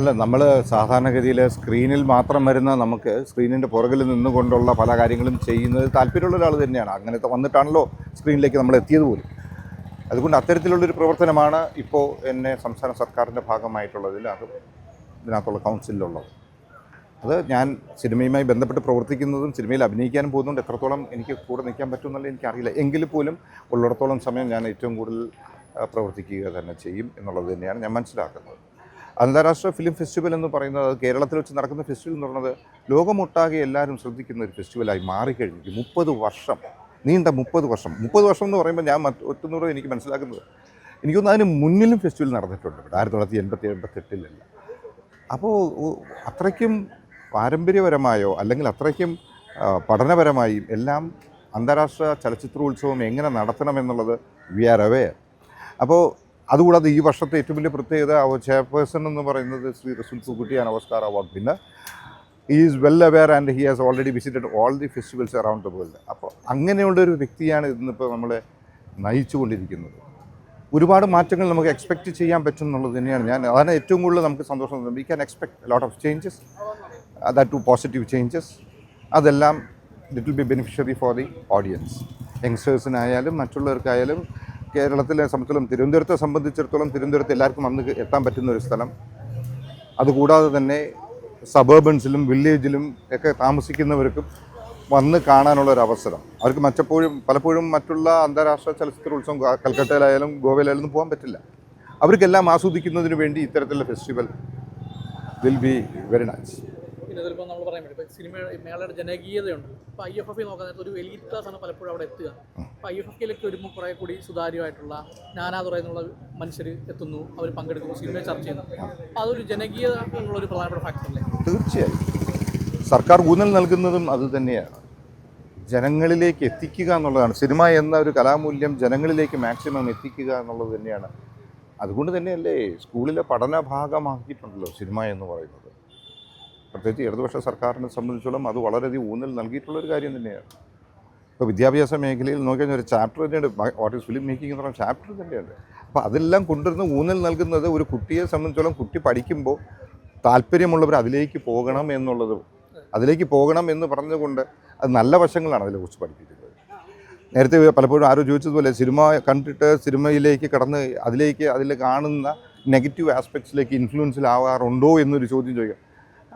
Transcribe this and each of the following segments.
അല്ല നമ്മൾ സാധാരണഗതിയിൽ സ്ക്രീനിൽ മാത്രം വരുന്ന നമുക്ക് സ്ക്രീനിന്റെ പുറകിൽ നിന്നുകൊണ്ടുള്ള പല കാര്യങ്ങളും ചെയ്യുന്നത് താല്പര്യമുള്ള ഒരാൾ തന്നെയാണ്. അങ്ങനത്തെ വന്നിട്ടാണല്ലോ സ്ക്രീനിലേക്ക് നമ്മൾ എത്തിയത് പോലും. അതുകൊണ്ട് അത്തരത്തിലുള്ളൊരു പ്രവർത്തനമാണ് ഇപ്പോൾ എന്നെ സംസ്ഥാന സർക്കാരിന്റെ ഭാഗമായിട്ടുള്ളതിൽ അത് ഇതിനകത്തുള്ള കൗൺസിലുള്ളത് അത് ഞാൻ സിനിമയുമായി ബന്ധപ്പെട്ട് പ്രവർത്തിക്കുന്നതും സിനിമയിൽ അഭിനയിക്കാനും പോകുന്നതുകൊണ്ട് എത്രത്തോളം എനിക്ക് കൂടെ നിൽക്കാൻ പറ്റുമെന്നുള്ളത് എനിക്കറിയില്ല. എങ്കിൽ പോലും ഉള്ളിടത്തോളം സമയം ഞാൻ ഏറ്റവും കൂടുതൽ പ്രവർത്തിക്കുക തന്നെ ചെയ്യും എന്നുള്ളത് തന്നെയാണ് ഞാൻ മനസ്സിലാക്കുന്നത്. അന്താരാഷ്ട്ര ഫിലിം ഫെസ്റ്റിവൽ എന്ന് പറയുന്നത് കേരളത്തിൽ വെച്ച് നടക്കുന്ന ഫെസ്റ്റിവൽ എന്ന് പറയുന്നത് ലോകമൊട്ടാകെ എല്ലാവരും ശ്രദ്ധിക്കുന്ന ഒരു ഫെസ്റ്റിവലായി മാറിക്കഴിഞ്ഞു. മുപ്പത് വർഷം നീണ്ട മുപ്പത് വർഷം. മുപ്പത് വർഷം എന്ന് പറയുമ്പോൾ ഞാൻ ഒറ്റനൂറ് എനിക്ക് മനസ്സിലാക്കുന്നത്. എനിക്കൊന്ന് അതിന് മുന്നിലും ഫെസ്റ്റിവൽ നടന്നിട്ടുണ്ട് ആയിരത്തി തൊള്ളായിരത്തി എൺപത്തി എൺപത്തെട്ടിലല്ല അപ്പോൾ അത്രയ്ക്കും പാരമ്പര്യപരമായോ അല്ലെങ്കിൽ അത്രയ്ക്കും പഠനപരമായും എല്ലാം അന്താരാഷ്ട്ര ചലച്ചിത്രോത്സവം എങ്ങനെ നടത്തണമെന്നുള്ളത് വി ആർ അവെയർ അപ്പോൾ അതുകൂടാതെ ഈ വർഷത്തെ ഏറ്റവും വലിയ പ്രത്യേകത അവർ ചെയർപേഴ്സൺ എന്ന് പറയുന്നത് ശ്രീ റസുൽ സുകുട്ടിയാണ് ഓസ്കാർ അവാർഡ് പിന്നെ ഈ is well aware and he has already visited all the festivals around the world അപ്പോൾ അങ്ങനെയുള്ള ഒരു വ്യക്തിയാണ് ഇന്നിപ്പോൾ നമ്മളെ നയിച്ചുകൊണ്ടിരിക്കുന്നത്. ഒരുപാട് മാറ്റങ്ങൾ നമുക്ക് എക്സ്പെക്റ്റ് ചെയ്യാൻ പറ്റും എന്നുള്ളത് തന്നെയാണ്. ഞാൻ അതാണ് ഏറ്റവും കൂടുതൽ നമുക്ക് സന്തോഷം തോന്നുന്നത്. We can expect lot of changes that too positive changes അതെല്ലാം it will be beneficiary for the audience യങ്സ്റ്റേഴ്സിനായാലും മറ്റുള്ളവർക്കായാലും കേരളത്തിലെ സംബന്ധിച്ചോളം തിരുവനന്തപുരത്തെ സംബന്ധിച്ചിടത്തോളം തിരുവനന്തപുരത്ത് എല്ലാവർക്കും അന്ന് എത്താൻ പറ്റുന്ന ഒരു സ്ഥലം. അതുകൂടാതെ തന്നെ സബർബൻസിലും വില്ലേജിലും ഒക്കെ താമസിക്കുന്നവർക്കും വന്ന് കാണാനുള്ള ഒരു അവസരം. അവർക്ക് മറ്റപ്പോഴും പലപ്പോഴും മറ്റുള്ള അന്താരാഷ്ട്ര ചലച്ചിത്ര ഉത്സവം കൽക്കട്ടയിലായാലും ഗോവയിലായാലും പോകാൻ പറ്റില്ല. അവർക്കെല്ലാം ആസ്വദിക്കുന്നതിന് വേണ്ടി ഇത്തരത്തിലുള്ള festival will be very nice പിന്നെ ചിലപ്പോൾ നമ്മൾ പറയാൻ പറ്റും ഇപ്പോൾ സിനിമ മേളയുടെ ജനകീയതയുണ്ട് ഇപ്പോൾ ഐ എഫ് എഫ് നോക്കാൻ നേരത്തെ ഒരു എലീറ്റ് ക്ലാസ് പലപ്പോഴും അവിടെ എത്തുക. അപ്പോൾ ഐ എഫ് എഫിലേക്ക് വരുമ്പോൾ കുറേ കൂടി സുതാര്യമായിട്ടുള്ള നാനാതുറ എന്നുള്ള മനുഷ്യർ എത്തുന്നു അവർ പങ്കെടുക്കുന്നു സിനിമ ചർച്ച ചെയ്യുന്നു. അപ്പോൾ അതൊരു ജനകീയത എന്നുള്ളൊരു പ്രധാനപ്പെട്ട ഫാക്ടറല്ലേ തീർച്ചയായും. സർക്കാർ ഊന്നൽ നൽകുന്നതും അത് തന്നെയാണ്. ജനങ്ങളിലേക്ക് എത്തിക്കുക എന്നുള്ളതാണ്. സിനിമ എന്ന ഒരു കലാമൂല്യം ജനങ്ങളിലേക്ക് മാക്സിമം എത്തിക്കുക എന്നുള്ളത് തന്നെയാണ്. അതുകൊണ്ട് തന്നെയല്ലേ സ്കൂളിലെ പഠന ഭാഗമാക്കിയിട്ടുണ്ടല്ലോ സിനിമ എന്ന് പറയുന്നത്. പ്രത്യേകിച്ച് ഇടതുപക്ഷ സർക്കാരിനെ സംബന്ധിച്ചോളം അത് വളരെയധികം ഊന്നൽ നൽകിയിട്ടുള്ള ഒരു കാര്യം തന്നെയാണ്. ഇപ്പോൾ വിദ്യാഭ്യാസ മേഖലയിൽ നോക്കിക്കഴിഞ്ഞാൽ ഒരു ചാപ്റ്റർ തന്നെയുണ്ട്. വാട്ട് ഈസ് ഫിലിം മേക്കിംഗ് എന്ന് പറയുന്ന ചാപ്റ്റർ തന്നെയുണ്ട്. അപ്പോൾ അതെല്ലാം കൊണ്ടുവരുന്ന ഊന്നൽ നൽകുന്നത് ഒരു കുട്ടിയെ സംബന്ധിച്ചോളം കുട്ടി പഠിക്കുമ്പോൾ താല്പര്യമുള്ളവർ അതിലേക്ക് പോകണം എന്നുള്ളത് അതിലേക്ക് പോകണം എന്ന് പറഞ്ഞുകൊണ്ട് അത് നല്ല വശങ്ങളാണ് അതിനെക്കുറിച്ച് പഠിപ്പിക്കുന്നത്. നേരത്തെ പലപ്പോഴും ആരോ ചോദിച്ചതുപോലെ സിനിമ കണ്ടിട്ട് സിനിമയിലേക്ക് കടന്ന് അതിലേക്ക് അതിൽ കാണുന്ന നെഗറ്റീവ് ആസ്പെക്ട്സിലേക്ക് ഇൻഫ്ലുവൻസിലാവാറുണ്ടോ എന്നൊരു ചോദ്യം ചോദിക്കുക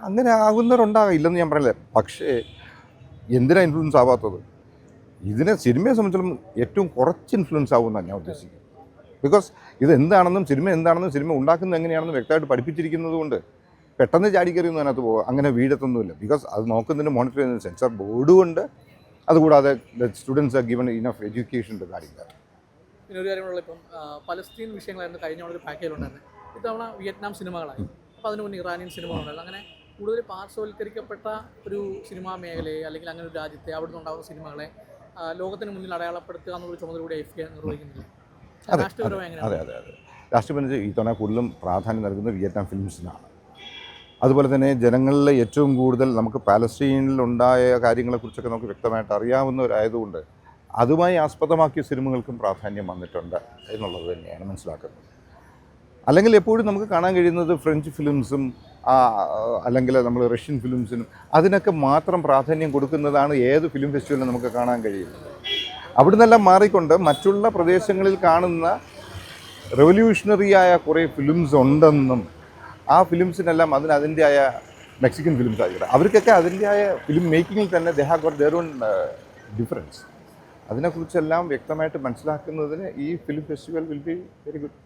അങ്ങനെ ആകുന്നവരുണ്ടാകാം ഇല്ലെന്ന് ഞാൻ പറയില്ല. പക്ഷേ എന്തിനാ ഇൻഫ്ലുവൻസ് ആവാത്തത്? ഇതിനെ സിനിമയെ സംബന്ധിച്ചിടത്തോളം ഏറ്റവും കുറച്ച് ഇൻഫ്ലുവൻസ് ആവുമെന്നാണ് ഞാൻ ഉദ്ദേശിക്കുന്നത്. ബിക്കോസ് ഇത് എന്താണെന്നും സിനിമ എന്താണെന്നും സിനിമ ഉണ്ടാക്കുന്നത് എങ്ങനെയാണെന്നും വ്യക്തമായിട്ട് പഠിപ്പിച്ചിരിക്കുന്നത് കൊണ്ട് പെട്ടെന്ന് ചാടിക്കറിയൊന്നും അതിനകത്ത് പോകുക അങ്ങനെ വീഴത്തൊന്നുമില്ല ബിക്കോസ് അത് നോക്കുന്നതിന് മോണിറ്റർ ചെയ്യുന്ന സെൻസർ ബോർഡും ഉണ്ട് അതുകൂടാതെ students are given enough education കാര്യങ്ങൾ പിന്നെ ഒരു കാര്യമുള്ള ഇപ്പം പലസ്തീൻ വിഷയങ്ങളായിരുന്നു കഴിഞ്ഞ ഒരു പാക്കേജിലുണ്ടായിരുന്നത് ഇത്തവണ വിയറ്റ്നാം സിനിമകളായി. അപ്പോൾ അതിന് മുന്നേ ഇറാനിയൻ സിനിമകളുണ്ടായിരുന്നു. അങ്ങനെ കൂടുതൽ പാർശ്വവൽക്കരിക്കപ്പെട്ട ഒരു സിനിമാ മേഖലയെ അല്ലെങ്കിൽ അങ്ങനെ ഒരു രാജ്യത്തെ അവിടെ നിന്നുണ്ടാകുന്ന സിനിമകളെ ലോകത്തിന് മുന്നിൽ അടയാളപ്പെടുത്തുക എന്നുള്ള ചുമതല കൂടി എഫ് കെ നിർവഹിക്കുന്നില്ല അതെ, രാഷ്ട്രീയപരമായി അതെ അതെ രാഷ്ട്രപതി ഈ തവണ കൂടുതലും പ്രാധാന്യം നൽകുന്നത് വിയറ്റ്നാം ഫിലിംസിനാണ്. അതുപോലെ തന്നെ ജനങ്ങളിലെ ഏറ്റവും കൂടുതൽ നമുക്ക് പാലസ്തീനിൽ ഉണ്ടായ കാര്യങ്ങളെക്കുറിച്ചൊക്കെ നമുക്ക് വ്യക്തമായിട്ട് അറിയാവുന്നവരായതുകൊണ്ട് അതുമായി ആസ്പദമാക്കിയ സിനിമകൾക്കും പ്രാധാന്യം വന്നിട്ടുണ്ട് എന്നുള്ളത് തന്നെയാണ് മനസ്സിലാക്കുന്നത്. അല്ലെങ്കിൽ എപ്പോഴും നമുക്ക് കാണാൻ കഴിയുന്നത് ഫ്രഞ്ച് ഫിലിംസും അല്ലെങ്കിൽ നമ്മൾ റഷ്യൻ ഫിലിംസിനും അതിനൊക്കെ മാത്രം പ്രാധാന്യം കൊടുക്കുന്നതാണ് ഏത് ഫിലിം ഫെസ്റ്റിവലിനും നമുക്ക് കാണാൻ കഴിയുന്നത്. അവിടെ നിന്നെല്ലാം മാറിക്കൊണ്ട് മറ്റുള്ള പ്രദേശങ്ങളിൽ കാണുന്ന റെവല്യൂഷണറിയായ കുറേ ഫിലിംസ് ഉണ്ടെന്നും ആ ഫിലിംസിനെല്ലാം അതിന് അതിന്റെയായ മെക്സിക്കൻ ഫിലിംസ് ആയിക്കോട്ടെ. അവർക്കൊക്കെ അതിന്റെയായ ഫിലിം മേക്കിങ്ങിൽ തന്നെ they have got their own difference അതിനെക്കുറിച്ചെല്ലാം വ്യക്തമായിട്ട് മനസ്സിലാക്കുന്നതിന് ഈ film festival will be very good